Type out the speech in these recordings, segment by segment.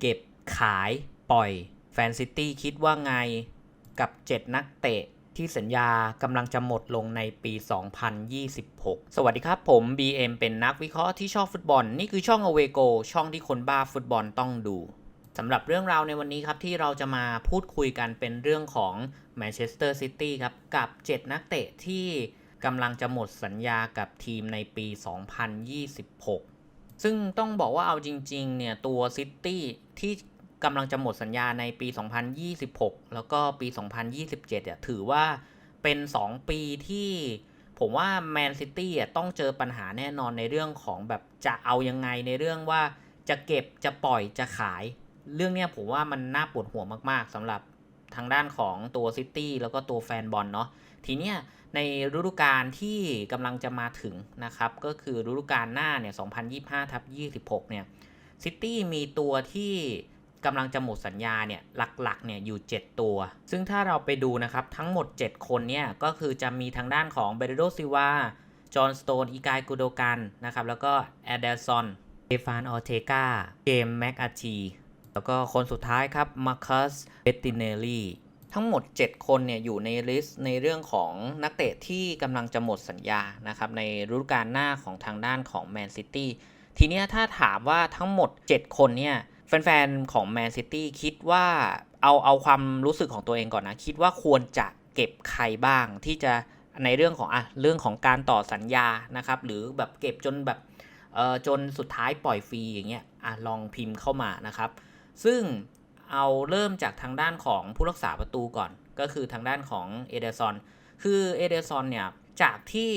เก็บขายปล่อย แฟนซิตี้คิดว่าไงกับ 7 นักเตะที่สัญญากำลังจะหมดลงในปี 2026 สวัสดีครับผม BM เป็นนักวิเคราะห์ที่ชอบฟุตบอล นี่คือช่อง a w a y Go ช่องที่คนบ้าฟุตบอลต้องดูสำหรับเรื่องราวในวันนี้ครับที่เราจะมาพูดคุยกันเป็นเรื่องของแมนเชสเตอร์ซิตี้ครับ กับ 7 นักเตะที่กำลังจะหมดสัญญากับทีมในปี 2026 ซึ่งต้องบอกว่าเอาจริงๆเนี่ยตัวซิตี้ที่กำลังจะหมดสัญญาในปี 2026 แล้วก็ปี 2027เนี่ยถือว่าเป็น 2 ปีที่ผมว่าแมนซิตี้อะต้องเจอปัญหาแน่นอนในเรื่องของแบบจะเอายังไงในเรื่องว่าจะเก็บจะปล่อยจะขาย เรื่องเนี้ยผมว่ามันน่าปวดหัวมากๆสำหรับทางด้านของตัวซิตี้แล้วก็ตัวแฟนบอลเนาะทีเนี้ย ในฤดูกาลที่กำลังจะมาถึงนะครับ ก็คือฤดูกาลหน้าเนี่ย 2025ทับ26 เนี่ย ซิตี้มีตัวที่กำลังจะหมดสัญญาเนี่ย หลักๆ เนี่ย อยู่ 7 ตัว ซึ่งถ้าเราไปดูนะครับ ทั้งหมด 7 คนเนี่ย ก็คือจะมีทางด้านของเบรโดซิวา จอห์นสโตน อีกายกูโดกันนะครับ แล้วก็แอดเดลซอนเอฟานออเทกาเจมแม็กอาชีแล้วก็คนสุดท้ายครับมาคัสเบตติเนลลี่ ทั้งหมด 7 คนเนี่ยอยู่ในลิสต์ในเรื่องของนักเตะที่กำลังจะหมดสัญญานะครับในฤดูกาลหน้าของทางด้านของแมนซิตี้ทีนี้ถ้าถามว่าทั้งหมด 7 คนเนี่ยแฟนๆ ของแมนซิตี้คิดว่าเอาเอาความรู้สึกของตัวเองก่อนนะ คิดว่าควรจะเก็บใครบ้างที่จะในเรื่องของอะเรื่องของการต่อสัญญานะครับ หรือแบบเก็บจนแบบเออจนสุดท้ายปล่อยฟรีอย่างเงี้ยอะลองพิมพ์เข้ามานะครับ ซึ่ง เอาเริ่มจากทางด้านของผู้รักษาประตูก่อน ก็คือทางด้านของเอเดซอนคือเอเดซอนเนี่ยจากที่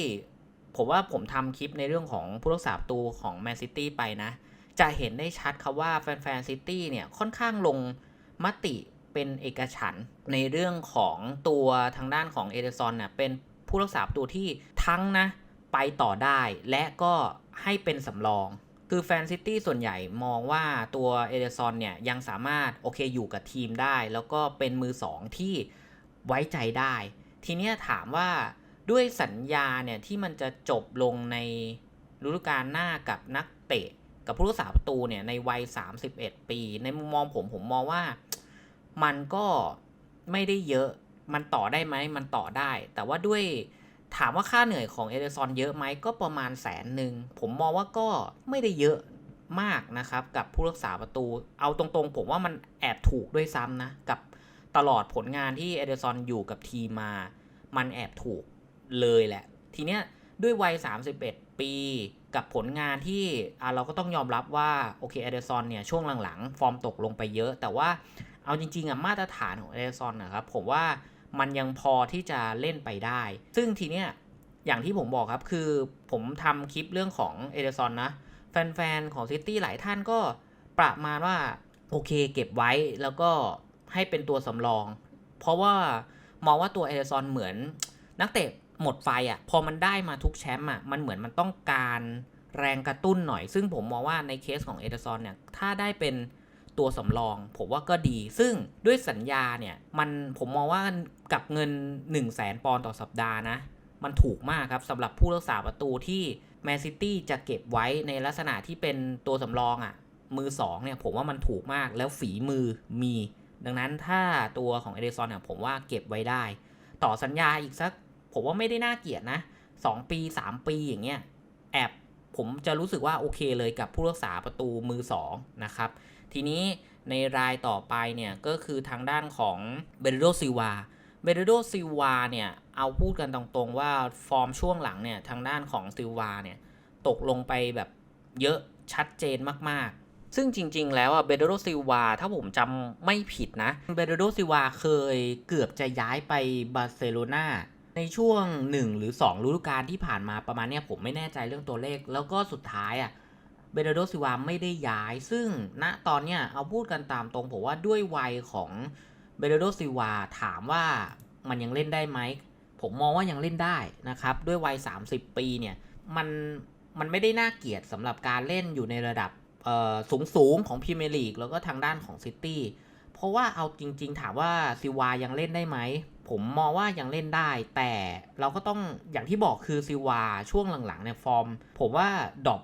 ผมว่าผมทำคลิปในเรื่องของผู้รักษาประตูของแมนซิตี้ไปนะ จะเห็นได้ชัดครับว่าแฟนๆซิตี้เนี่ยค่อนข้างลงมติเป็นเอกฉันในเรื่องของตัวทางด้านของเอเดซอนเนี่ยเป็นผู้รักษาประตูที่ทั้งนะไปต่อได้และก็ให้เป็นสำรอง คือแฟนซิตี้ส่วนใหญ่มองว่าตัวเอเดซอนเนี่ยยังสามารถโอเคอยู่กับทีมได้ แล้วก็เป็นมือสองที่ไว้ใจได้ ทีนี้ถามว่าด้วยสัญญาเนี่ยที่มันจะจบลงในฤดูกาลหน้ากับนักเตะ กับผู้รักษาประตูเนี่ยในวัย 31 ปี ในมุมมองผมผมมองว่ามันก็ไม่ได้เยอะมันต่อได้ไหมมันต่อได้ แต่ว่าด้วย ถามว่าค่าเหนื่อยของเอเดซอนเยอะไหมก็ประมาณแสนหนึ่ง ผมมองว่าก็ไม่ได้เยอะมากนะครับ กับผู้รักษาประตู เอาตรงๆ ผมว่ามันแอบถูกด้วยซ้ำนะ กับตลอดผลงานที่เอเดซอนอยู่กับทีมมา มันแอบถูกเลยแหละ ทีเนี้ยด้วยวัย 31 ปีกับผลงานที่อะเราก็ต้องยอมรับว่า โอเคเอเดซอนเนี่ย ช่วงหลังๆ ฟอร์มตกลงไปเยอะ แต่ว่าเอาจริงๆอะมาตรฐานของเอเดซอนนะครับผมว่า มันยังพอที่จะเล่นไปได้ ซึ่งทีเนี้ยอย่างที่ผมบอกครับคือผมทำคลิปเรื่องของเอเดซอนนะ แฟนๆ ของซิตี้หลายท่านก็ประมาณว่า โอเคเก็บไว้แล้วก็ให้เป็นตัวสำรอง เพราะว่ามองว่าตัวเอเดซอนเหมือนนักเตะหมดไฟอะ่ะพอมันได้มาทุกแชมป์อะมันเหมือนมันต้องการแรงกระตุ้นหน่อย ซึ่งผมมองว่าในเคสของเอเดซอนเนี่ยถ้าได้เป็น ตัวสำรอง ผมว่าก็ดี ซึ่งด้วยสัญญาเนี่ย มันผมมองว่ากับเงิน 1 0 0 0 0แสนปอนต่อสัปดาห์นะ มันถูกมากครับสำหรับผู้รักษาประตูที่แมนซิตี้จะเก็บไว้ในลักษณะที่เป็นตัวสำรองอะ่ะ มือ2เนี่ยผมว่ามันถูกมากแล้วฝีมือมี ดังนั้นถ้าตัวของเอเดซอนเนี่ยผมว่าเก็บไว้ได้ ต่อสัญญาอีกสัก ผมว่าไม่ได้น่าเกียดนะ 2 ปี 3 ปีอย่างเงี้ยแอบผมจะรู้สึกว่าโอเคเลยกับผู้รักษาประตูมือ2นะครับ ทีนี้ในรายต่อไปเนี่ยก็คือทางด้านของเบรโดซิวาเบรโดซิวาเนี่ยเอาพูดกันตรงๆว่าฟอร์มช่วงหลังเนี่ยทางด้านของซิวาเนี่ยตกลงไปแบบเยอะชัดเจนมากๆ ซึ่งจริงๆ แล้วอะเบเดโรซิวาถ้าผมจำไม่ผิดนะเบเดโรซิวาเคยเกือบจะย้ายไปบาร์เซโลนาในช่วง 1 หรือ 2 ฤดูกาลที่ผ่านมาประมาณเนี้ยผมไม่แน่ใจเรื่องตัวเลข แล้วก็สุดท้ายอะ เบเดโรซิวาไม่ได้ย้าย ซึ่งณตอนเนี้ยเอาพูดกันตามตรงผมว่าด้วยวัยของเบเดโรซิวาถามว่ามันยังเล่นได้ไหม ผมมองว่ายังเล่นได้นะครับ ด้วยวัย 30 ปีเนี่ยมันมันไม่ได้น่าเกลียดสำหรับการเล่นอยู่ในระดับสูงสูงของพรีเมียร์ลีกแล้วก็ทางด้านของซิตี้เพราะว่าเอาจริง ๆ ถามว่าซิวายังเล่นได้ไหม ผมมองว่ายังเล่นได้ แต่เราก็ต้องอย่างที่บอกคือซิวาช่วงหลังๆเนี่ยฟอร์ม ผมว่าดรอป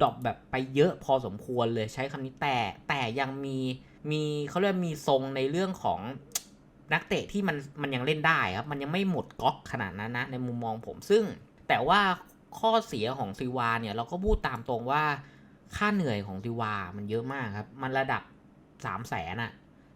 ดรอปแบบไปเยอะพอสมควรเลยใช้คำนี้แต่แต่ยังมีมีเขาเรียกมีทรงในเรื่องของนักเตะที่มันมันยังเล่นได้ครับ มันยังไม่หมดก๊อกขนาดนั้นนะในมุมมองผมซึ่ง แต่ว่าข้อเสียของซิวาเนี่ยเราก็พูดตามตรงว่าค่าเหนื่อยของซิวามันเยอะมากครับ มันระดับสามแสนอะ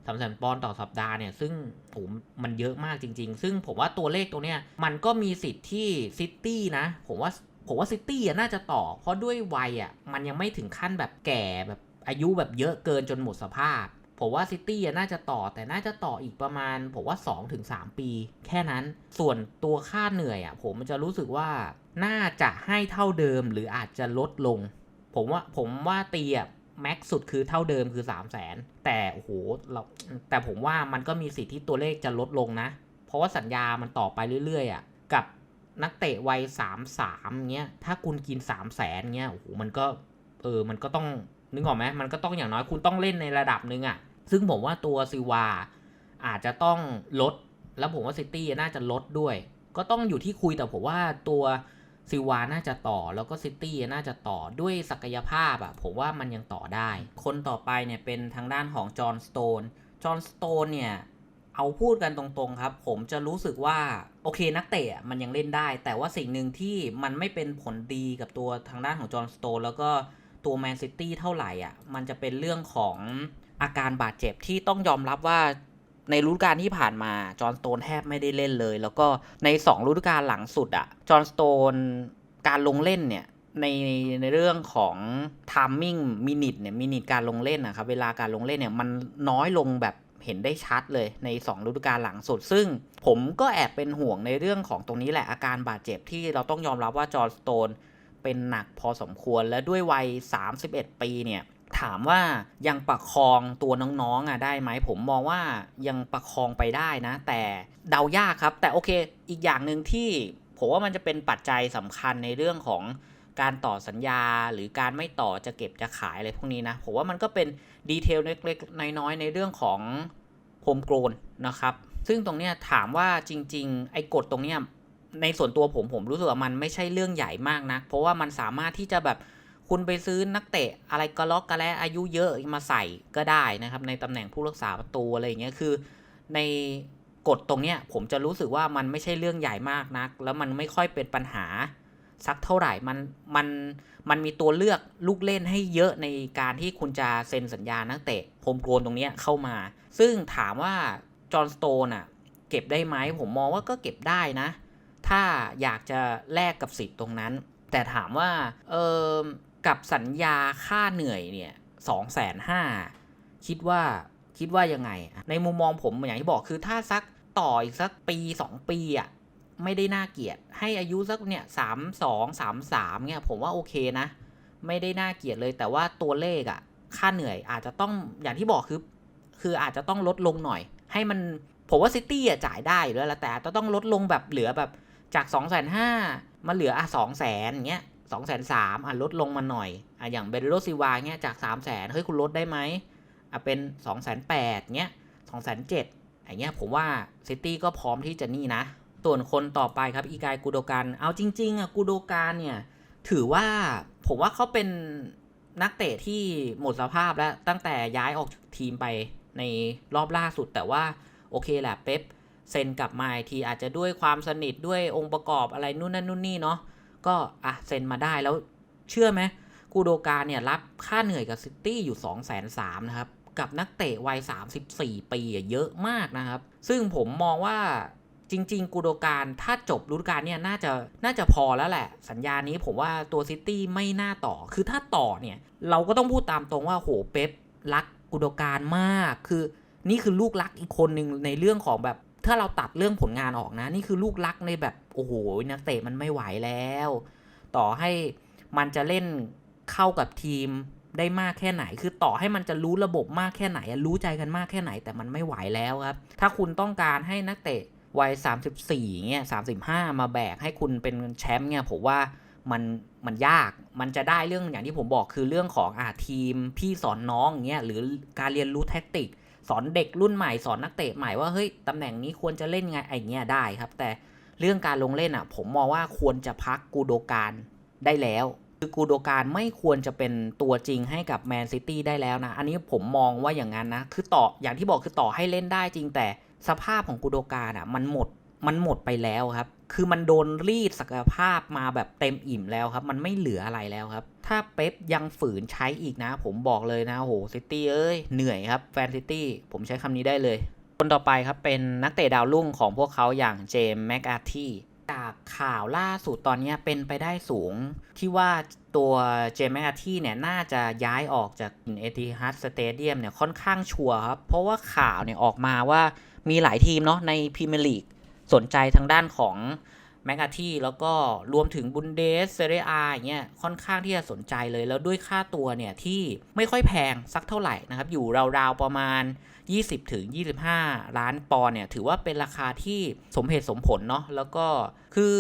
สามแสนปอนด์ต่อสัปดาห์เนี่ยซึ่งผมมันเยอะมากจริง ๆ ซึ่งผมว่าตัวเลขตัวเนี้ยมันก็มีสิทธิ์ที่ซิตี้นะ ผมว่า ผมว่าซิตี้น่าจะต่อ เพราะด้วยวัยอะมันยังไม่ถึงขั้นแบบแก่แบบอายุแบบเยอะเกินจนหมดสภาพ ผมว่าซิตี้น่าจะต่อแต่น่าจะต่ออีกประมาณ ผมว่า 2-3 ปี แค่นั้นส่วนตัวค่าเหนื่อยอะผมจะรู้สึกว่าน่าจะให้เท่าเดิมหรืออาจจะลดลง ผมว่าผมว่าตีอะแม็กสุดคือเท่าเดิมคือ 3 0 0แสนแต่โอ้โหเราแต่ผมว่ามันก็มีสิทธิ์ที่ตัวเลขจะลดลงนะ เพราะว่าสัญญามันต่อไปเรื่อยๆอะกับ นักเตะวัย3 3เงี้ยถ้าคุณกิน3 0 0แสนเงี้ยโอ้โหมันก็เออมันก็ต้องนึกออกไหมมันก็ต้องอย่างน้อยคุณต้องเล่นในระดับหนึ่งอะซึ่งผมว่าตัวซิวาอาจจะต้องลด แล้วผมว่าซิตี้น่าจะลดด้วย ก็ต้องอยู่ที่คุยแต่ผมว่าตัวซิวาน่าจะต่อแล้วก็ซิตี้น่าจะต่อด้วยศักยภาพอะผมว่ามันยังต่อได้ คนต่อไปเนี่ยเป็นทางด้านของจอห์นสโตนจอห์นสโตนเนี่ย เอาพูดกันตรงๆครับ ผมจะรู้สึกว่าโอเคนักเตะมันยังเล่นได้ แต่ว่าสิ่งหนึ่งที่มันไม่เป็นผลดีกับตัวทางด้านของจอห์นสโตนแล้วก็ตัวแมนซิตี้เท่าไหร่อะ มันจะเป็นเรื่องของอาการบาดเจ็บที่ต้องยอมรับว่าในฤดูกาลที่ผ่านมาจอห์นสโตนแทบไม่ได้เล่นเลย แล้วก็ใน2ฤดูกาลหลังสุดอะจอห์นสโตนการลงเล่นเนี่ยในในเรื่องของทามมิ่งมินิทเนี่ยมินิทการลงเล่นนะครับเวลาการลงเล่นเนี่ยมันน้อยลงแบบ เห็นได้ชัดเลยใน 2 ฤดูกาลหลังสุด ซึ่งผมก็แอบเป็นห่วงในเรื่องของตรงนี้แหละอาการบาดเจ็บที่เราต้องยอมรับว่าจอห์นสโตนเป็นหนักพอสมควรและด้วยวัย 31 ปีเนี่ยถามว่ายังประคองตัวน้องๆอะได้ไหมผมมองว่ายังประคองไปได้นะ แต่เดายากครับ แต่โอเค อีกอย่างหนึ่งที่ผมว่ามันจะเป็นปัจจัยสำคัญในเรื่องของ การต่อสัญญาหรือการไม่ต่อจะเก็บจะขายอะไรพวกนี้นะ ผมว่ามันก็เป็นดีเทลเล็กๆน้อยๆในเรื่องของโฮมโกลนนะครับ ซึ่งตรงเนี้ยถามว่าจริง ๆ ไอ้กฎตรงเนี้ยในส่วนตัวผมผมรู้สึกว่ามันไม่ใช่เรื่องใหญ่มากนะเพราะว่ามันสามารถที่จะแบบคุณไปซื้อนักเตะอะไรกระล็อกกระแลอายุเยอะมาใส่ก็ได้นะครับ ในตำแหน่งผู้รักษาประตูอะไรอย่างเงี้ยคือ ในกฎตรงเนี้ยผมจะรู้สึกว่ามันไม่ใช่เรื่องใหญ่มากนัก แล้วมันไม่ค่อยเป็นปัญหา สักเท่าไหร่มันมันมันมีตัวเลือกลูกเล่นให้เยอะในการที่คุณจะเซ็นสัญญานักเตะโฮมโกลนตรงนี้เข้ามา ซึ่งถามว่าจอห์นสโตนอะเก็บได้ไหมผมมองว่าก็เก็บได้นะ ถ้าอยากจะแลกกับสิทธิ์ตรงนั้น แต่ถามว่าเออกับสัญญาค่าเหนื่อยเนี่ยสองแสนห้าคิดว่าคิดว่ายังไง ในมุมมองผมอย่างที่บอกคือถ้าสักต่ออีกสักปีสองปีอะ ไม่ได้น่าเกียดให้อายุสักเนี่ยสามสองสามสามเนี่ยผมว่าโอเคนะ ไม่ได้น่าเกียดเลย แต่ว่าตัวเลขอะค่าเหนื่อยอาจจะต้องอย่างที่บอกคือ คืออาจจะต้องลดลงหน่อย ให้มันผมว่าซิตี้อะจ่ายได้อยู่แล้วแต่อาจะต้องลดลงแบบเหลือแบบจาก2องแสนห้ามาเหลืออะสองแสนเงี้ยสองแสนสามอะลดลงมาหน่อยอะอย่างเบรโรซิวาเงี้ยจาก3ามแสนเฮ้ยคุณลดได้ไหมอะเป็น2องแสนแปดเงี้ยสองแสนเจ็ดอย่างเงี้ยผมว่าซิตี้ก็พร้อมที่จะนี่นะ ส่วนคนต่อไปครับอีกายกูโดกันเอาจริงๆอะกูโดกันเนี่ยถือว่าผมว่าเขาเป็นนักเตะที่หมดสภาพแล้วตั้งแต่ย้ายออกทีมไปในรอบล่าสุดแต่ว่าโอเคแหละเป๊ปเซ็นกลับมาทีอาจจะด้วยความสนิทด้วยองค์ประกอบอะไรนู่นนั่นนู่นนี่เนาะก็อะเซ็นมาได้แล้วเชื่อไหมกูโดการเนี่ยรับค่าเหนื่อยกับซิตี้อยู่2 0 0 0 0 0นะครับ กับนักเตะวัย 34 ปีเยอะมากนะครับ ซึ่งผมมองว่า จริง ๆ กูโดการถ้าจบฤดูกาลเนี่ยน่าจะน่าจะพอแล้วแหละ สัญญานี้ผมว่าตัวซิตี้ไม่น่าต่อ คือถ้าต่อเนี่ยเราก็ต้องพูดตามตรงว่าโหเป๊ปรักกูโดการมาก คือนี่คือลูกรักอีกคนหนึ่งในเรื่องของแบบถ้าเราตัดเรื่องผลงานออกนะ นี่คือลูกรักในแบบโอ้โหนักเตะมันไม่ไหวแล้ว ต่อให้มันจะเล่นเข้ากับทีมได้มากแค่ไหน คือต่อให้มันจะรู้ระบบมากแค่ไหน รู้ใจกันมากแค่ไหนแต่มันไม่ไหวแล้วครับ ถ้าคุณต้องการให้นักเตะ วัย34เงี้ย35มาแบกให้คุณเป็นแชมป์เนี่ยผมว่ามันมันยากมันจะได้เรื่องอย่างที่ผมบอกคือเรื่องของอาทีมพี่สอนน้องเงี้ยหรือการเรียนรู้แท็กติก สอนเด็กรุ่นใหม่สอนนักเตะใหม่ว่าเฮ้ยตำแหน่งนี้ควรจะเล่นไงไอเงี้ยได้ครับ แต่เรื่องการลงเล่นอะ ผมมองว่าควรจะพักกูโดการได้แล้ว คือกูโดการไม่ควรจะเป็นตัวจริงให้กับแมนซิตี้ได้แล้วนะ อันนี้ผมมองว่าอย่างนั้นนะ คือต่ออย่างที่บอกคือต่อให้เล่นได้จริงแต่ สภาพของกูโดการอะ มันหมดมันหมดไปแล้วครับ คือมันโดนรีดศักยภาพมาแบบเต็มอิ่มแล้วครับ มันไม่เหลืออะไรแล้วครับ ถ้าเป๊ปยังฝืนใช้อีกนะ ผมบอกเลยนะโหซิตี้เอ้ย เหนื่อยครับ แฟนซิตี้ ผมใช้คำนี้ได้เลย คนต่อไปครับ เป็นนักเตะดาวรุ่งของพวกเขาอย่างเจมส์แมกอาร์ทีจากข่าวล่าสุดตอนนี้เป็นไปได้สูง ที่ว่าตัวเจมส์แมกอาร์ทีเนี่ย น่าจะย้ายออกจากเอติฮัดสเตเดียมเนี่ยค่อนข้างชัวร์ครับ เพราะว่าข่าวเนี่ยออกมาว่า มีหลายทีมเนาะในพรีเมียร์ลีกสนใจทางด้านของแมกอาทีแล้วก็รวมถึงบุนเดสเซเรียอาอย่างเงี้ยค่อนข้างที่จะสนใจเลย แล้วด้วยค่าตัวเนี่ย ที่ไม่ค่อยแพงสักเท่าไหร่นะครับ อยู่ราวๆประมาณ 20ถึง25 ล้านปอนด์เนี่ย ถือว่าเป็นราคาที่สมเหตุสมผลเนาะแล้วก็คือ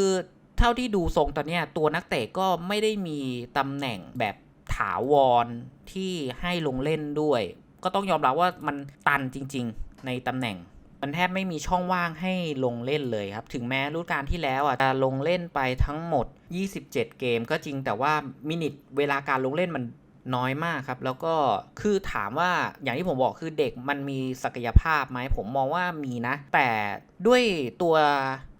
เท่าที่ดูทรงตอนเนี้ยตัวนักเตะก็ไม่ได้มีตำแหน่งแบบถาวรที่ให้ลงเล่นด้วย ก็ต้องยอมรับว่ามันตันจริง ๆ ในตำแหน่ง มันแทบไม่มีช่องว่างให้ลงเล่นเลยครับ ถึงแม้ฤดูกาลที่แล้วอะจะลงเล่นไปทั้งหมด 27 เกมก็จริงแต่ว่ามินิทเวลาการลงเล่นมันน้อยมากครับ แล้วก็คือถามว่าอย่างที่ผมบอกคือเด็กมันมีศักยภาพไหมผมมองว่ามีนะ แต่ด้วยตัว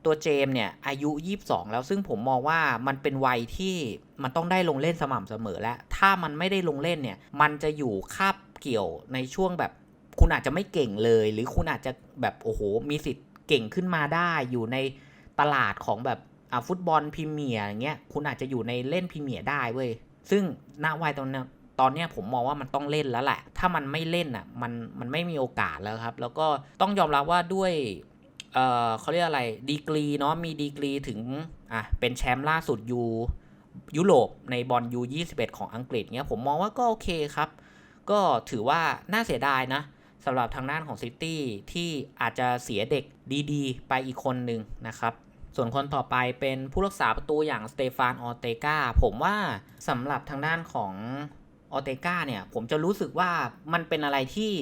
ตัวเจมเนี่ยอายุ 22 แล้วซึ่งผมมองว่ามันเป็นวัยที่มันต้องได้ลงเล่นสม่ำเสมอแล้ว ถ้ามันไม่ได้ลงเล่นเนี่ย มันจะอยู่คาบเกี่ยวในช่วงแบบ คุณอาจจะไม่เก่งเลย หรือคุณอาจจะแบบโอ้โหมีสิทธิ์เก่งขึ้นมาได้อยู่ในตลาดของแบบฟุตบอลพรีเมียร์อย่างเงี้ยคุณอาจจะอยู่ในเล่นพรีเมียร์ได้เว้ยซึ่งณวัยตอนนี้ตอนเนี้ยผมมองว่ามันต้องเล่นแล้วแหละ ถ้ามันไม่เล่นอะมันมันไม่มีโอกาสแล้วครับ แล้วก็ต้องยอมรับว่าด้วยเอ่อเขาเรียกอะไรดีกรีเนาะมีดีกรีถึงอะเป็นแชมป์ล่าสุดยูยุโรปในบอลยู21ของอังกฤษเงี้ยผมมองว่าก็โอเคครับ ก็ถือว่าน่าเสียดายนะ สำหรับทางด้านของซิตี้ที่อาจจะเสียเด็กดีๆ ไปอีกคนหนึ่งนะครับ ส่วนคนต่อไปเป็นผู้รักษาประตูอย่างสเตฟานออเตกาผมว่าสำหรับทางด้านของออเตกาเนี่ย ผมจะรู้สึกว่ามันเป็นอะไรที่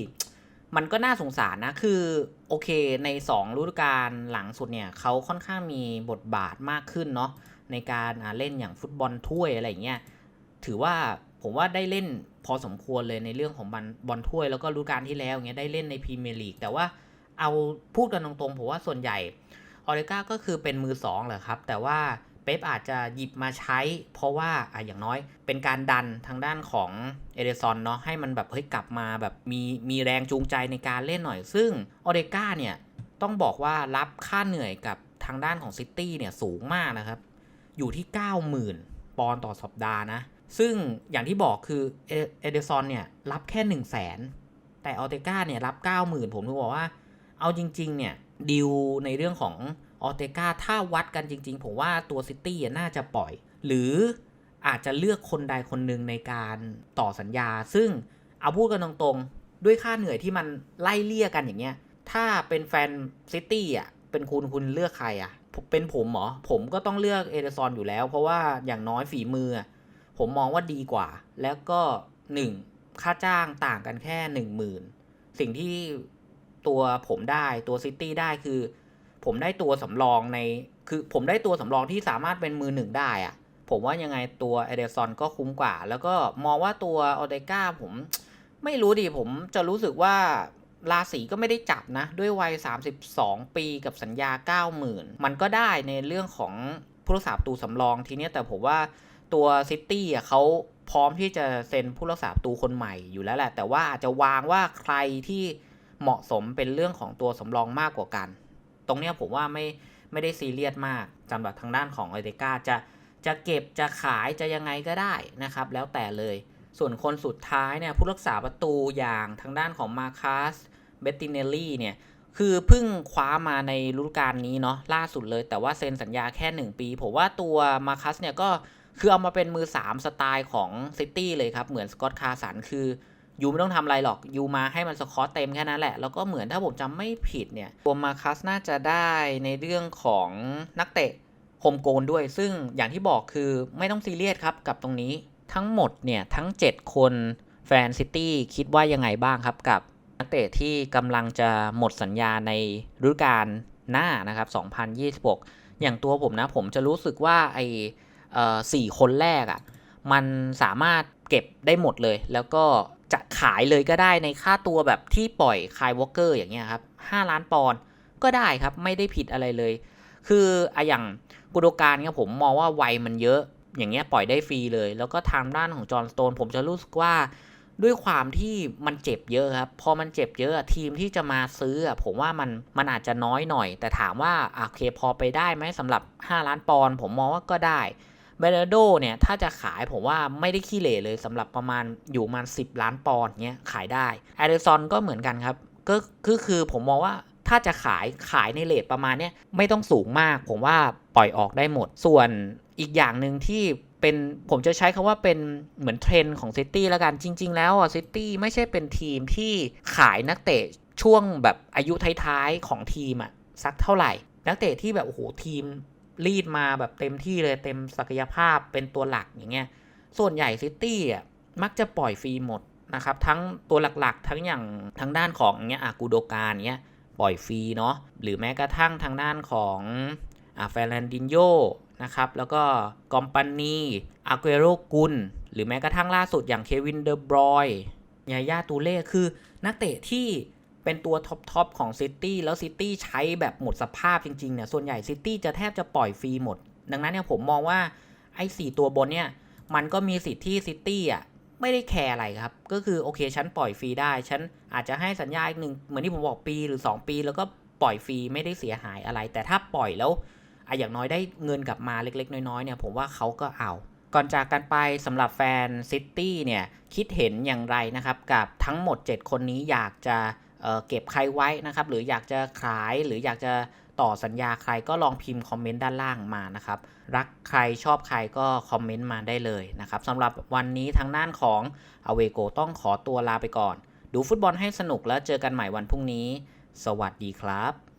มันก็น่าสงสารนะ คือโอเคใน2ฤดูกาลหลังสุดเนี่ยเขาค่อนข้างมีบทบาทมากขึ้นเนาะในการเล่นอย่างฟุตบอลถ้วยอะไรเงี้ยถือว่าผมว่าได้เล่น พอสมควรเลยในเรื่องของบอลบอลถ้วยแล้วก็ฤดูกาลที่แล้วเงี้ยได้เล่นในพรีเมียร์ลีกแต่ว่าเอาพูดกันตรงๆผมว่าส่วนใหญ่ออเรกาก็คือเป็นมือสองแหละครับ แต่ว่าเป๊ปอาจจะหยิบมาใช้ เพราะว่าอะอย่างน้อย เป็นการดันทางด้านของเอเดซอนเนาะให้มันแบบเฮ้ยกลับมาแบบมีมีแรงจูงใจในการเล่นหน่อย ซึ่งออเรกาเนี่ยต้องบอกว่ารับค่าเหนื่อยกับทางด้านของซิตี้เนี่ยสูงมากนะครับ อยู่ที่ 90,000 ปอนด์ต่อสัปดาห์นะ ซึ่งอย่างที่บอกคือเอเอเดซอนเนี่ยรับแค่1 0 0 0 0แสนแต่ออเตกาเนี่ยรับ 90,000 ผมถึงบอกว่า เอาจริง ๆ เนี่ยดีลในเรื่องของออเตกาถ้าวัดกันจริง ๆ ผมว่าตัวซิตี้น่าจะปล่อย หรืออาจจะเลือกคนใดคนหนึ่งในการต่อสัญญา ซึ่งเอาพูดกันตรงๆ ด้วยค่าเหนื่อยที่มันไล่เลี่ยกันอย่างเงี้ย ถ้าเป็นแฟนซิตี้อะ เป็นคุณคุณเลือกใครอะ เป็นผมเหรอ ผมก็ต้องเลือกเอเดซอนอยู่แล้ว เพราะว่าอย่างน้อยฝีมือ ผมมองว่าดีกว่า แล้วก็1ค่าจ้างต่างกันแค่10,000สิ่งที่ตัวผมได้ตัวซิตี้ได้คือ ผมได้ตัวสำรองในคือผมได้ตัวสำรองที่สามารถเป็นมือหนึ่งได้อะผมว่ายังไงตัวเอเดซอนก็คุ้มกว่า แล้วก็มองว่าตัวออเดก้าผมไม่รู้ดิผมจะรู้สึกว่าราศีก็ไม่ได้จับนะ ด้วยวัย 32 ปีกับสัญญา 90,000 มันก็ได้ในเรื่องของผู้รักษาประตูสำรองทีเนี้ยแต่ผมว่า ตัวซิตี้อะเขาพร้อมที่จะเซ็นผู้รักษาประตูคนใหม่อยู่แล้วแหละ แต่ว่าอาจจะวางว่าใครที่เหมาะสมเป็นเรื่องของตัวสำรองมากกว่ากัน ตรงเนี้ยผมว่าไม่ไม่ได้ซีเรียสมากสำหรับทางด้านของอเดกาจะจะเก็บจะขายจะยังไงก็ได้นะครับ แล้วแต่เลย ส่วนคนสุดท้ายเนี่ยผู้รักษาประตูอย่างทางด้านของมาคัสเบตติเนลลี่เนี่ยคือเพิ่งคว้ามาในฤดูกาลนี้เนาะล่าสุดเลย แต่ว่าเซ็นสัญญาแค่ 1 ปี ผมว่าตัวมาคัสเนี่ยก็ คือเอามาเป็นมือ 3 สไตล์ของซิตี้เลยครับ เหมือนสกอตคาสันคือยูไม่ต้องทำอะไรหรอกยูมาให้มันสคอตเต็มแค่นั้นแหละ แล้วก็เหมือนถ้าผมจำไม่ผิดเนี่ยตัวมาคัสน่าจะได้ในเรื่องของนักเตะโฮมโกนด้วย ซึ่งอย่างที่บอกคือไม่ต้องซีเรียสครับกับตรงนี้ทั้งหมดเนี่ยทั้ง 7 คนแฟนซิตี้คิดว่ายังไงบ้างครับกับนักเตะที่กำลังจะหมดสัญญาในฤดูกาลหน้านะครับ 2026 อย่างตัวผมนะผมจะรู้สึกว่าไอ สี่คนแรกอะ่ะมันสามารถเก็บได้หมดเลย แล้วก็จะขายเลยก็ได้ในค่าตัวแบบที่ปล่อยคายวอลเกอร์อย่างเงี้ยครับ5ล้านปอนด์ก็ได้ครับไม่ได้ผิดอะไรเลย คืออะอย่างกุโดการเนี่ยผมมองว่าวัยมันเยอะอย่างเงี้ยปล่อยได้ฟรีเลย แล้วก็ทางด้านของจอห์นสโตนผมจะรู้สึกว่าด้วยความที่มันเจ็บเยอะครับ พอมันเจ็บเยอะทีมที่จะมาซื้อผมว่ามันมันอาจจะน้อยหน่อย แต่ถามว่าโอเคพอไปได้ไหมสำหรับ 5 ล้านปอนด์ผมมองว่าก็ได้ เบรนโดเนี่ยถ้าจะขายผมว่าไม่ได้ขี้เหร่เลยสำหรับประมาณอยู่ประมาณ 10 ล้านปอนด์เงี้ยขายได้แอเดซอนก็เหมือนกันครับก็คือคือผมมองว่าถ้าจะขายขายในเลทประมาณเนี้ยไม่ต้องสูงมาก ผมว่าปล่อยออกได้หมด ส่วนอีกอย่างหนึ่งที่เป็นผมจะใช้คาว่าเป็นเหมือนเทรนด์ของซิตี้ล้วกันจริง ๆ แล้วอะซิตี้ไม่ใช่เป็นทีมที่ขายนักเตะช่วงแบบอายุท้ายๆของทีมอะสักเท่าไหร่ นักเตะที่แบบโอ้โหทีม รีดมาแบบเต็มที่เลยเต็มศักยภาพเป็นตัวหลักอย่างเงี้ย ส่วนใหญ่ซิตี้อะมักจะปล่อยฟรีหมดนะครับ ทั้งตัวหลักๆ ทั้งอย่างทางด้านของเงี้ยอากูโดการเงี้ยปล่อยฟรีเนาะหรือแม้กระทั่งทางด้านของอ่าแฟรนดินโยนะครับ แล้วก็กอมปานีอาเกโรกุลหรือแม้กระทั่งล่าสุดอย่างเควินเดอบรอยยาย่าตูเล่คือนักเตะที่ เป็นตัวท็อปทอปของซิตี้แล้วซิตี้ใช้แบบหมดสภาพจริงๆเนี่ยส่วนใหญ่ซิตี้จะแทบจะปล่อยฟรีหมด ดังนั้นเนี่ยผมมองว่าไอ้สตัวบนเนี่ยมันก็มีสิทธิ์ที่ซิตี้อะไม่ได้แคร์อะไรครับ ก็คือโอเคฉันปล่อยฟรีได้ฉันอาจจะให้สัญญาอีกหนึ่งเหมือนที่ผมบอกปีหรือ 2 ปี แล้วก็ปล่อยฟรีไม่ได้เสียหายอะไร แต่ถ้าปล่อยแล้วอะอย่างน้อยได้เงินกลับมาเล็กๆ น้อยๆเนี่ยผมว่าเขาก็เอา ก่อนจากกันไปสำหรับแฟนซิตี้เนี่ยคิดเห็นอย่างไรนะครับ กับทั้งหมด 7 คนนี้อยากจะ เก็บใครไว้นะครับ หรืออยากจะขายหรืออยากจะต่อสัญญาใครก็ลองพิมพ์คอมเมนต์ด้านล่างมานะครับ รักใครชอบใครก็คอมเมนต์มาได้เลยนะครับสำหรับวันนี้ทางด้านของอเวโกต้องขอตัวลาไปก่อน ดูฟุตบอลให้สนุกแล้วเจอกันใหม่วันพรุ่งนี้ สวัสดีครับ